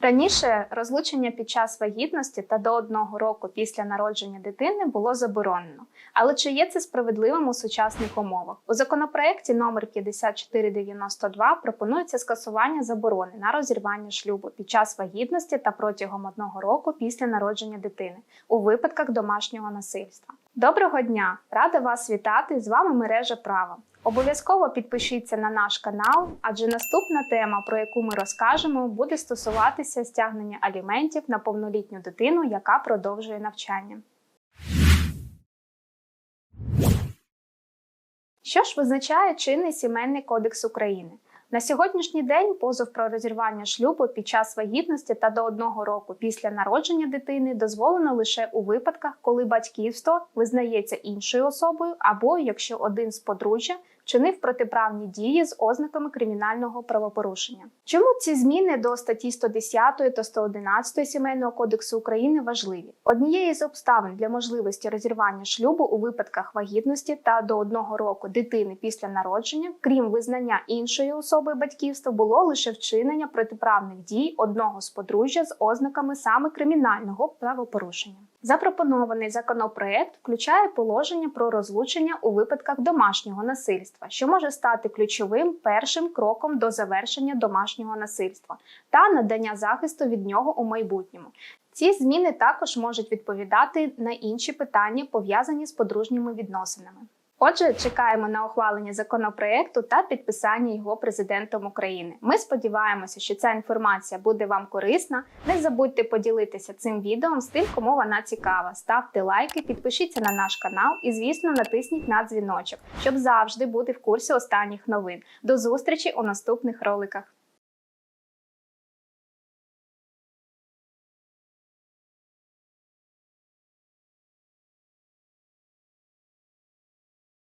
Раніше розлучення під час вагітності та до одного року після народження дитини було заборонено. Але чи є це справедливим у сучасних умовах? У законопроекті номер 5492 пропонується скасування заборони на розірвання шлюбу під час вагітності та протягом одного року після народження дитини у випадках домашнього насильства. Доброго дня! Рада вас вітати! З вами мережа права. Обов'язково підпишіться на наш канал, адже наступна тема, про яку ми розкажемо, буде стосуватися стягнення аліментів на повнолітню дитину, яка продовжує навчання. Що ж визначає чинний сімейний кодекс України? На сьогоднішній день позов про розірвання шлюбу під час вагітності та до одного року після народження дитини дозволено лише у випадках, коли батьківство визнається іншою особою, або якщо один з подружжя вчинив протиправні дії з ознаками кримінального правопорушення. Чому ці зміни до статті 110 та 111 Сімейного кодексу України важливі? Однією з обставин для можливості розірвання шлюбу у випадках вагітності та до одного року дитини після народження, крім визнання іншої особи батьківства, було лише вчинення протиправних дій одного з подружжя з ознаками саме кримінального правопорушення. Запропонований законопроект включає положення про розлучення у випадках домашнього насильства, що може стати ключовим першим кроком до завершення домашнього насильства та надання захисту від нього у майбутньому. Ці зміни також можуть відповідати на інші питання, пов'язані з подружніми відносинами. Отже, чекаємо на ухвалення законопроекту та підписання його президентом України. Ми сподіваємося, що ця інформація буде вам корисна. Не забудьте поділитися цим відео з тим, кому вона цікава. Ставте лайки, підпишіться на наш канал і, звісно, натисніть на дзвіночок, щоб завжди бути в курсі останніх новин. До зустрічі у наступних роликах.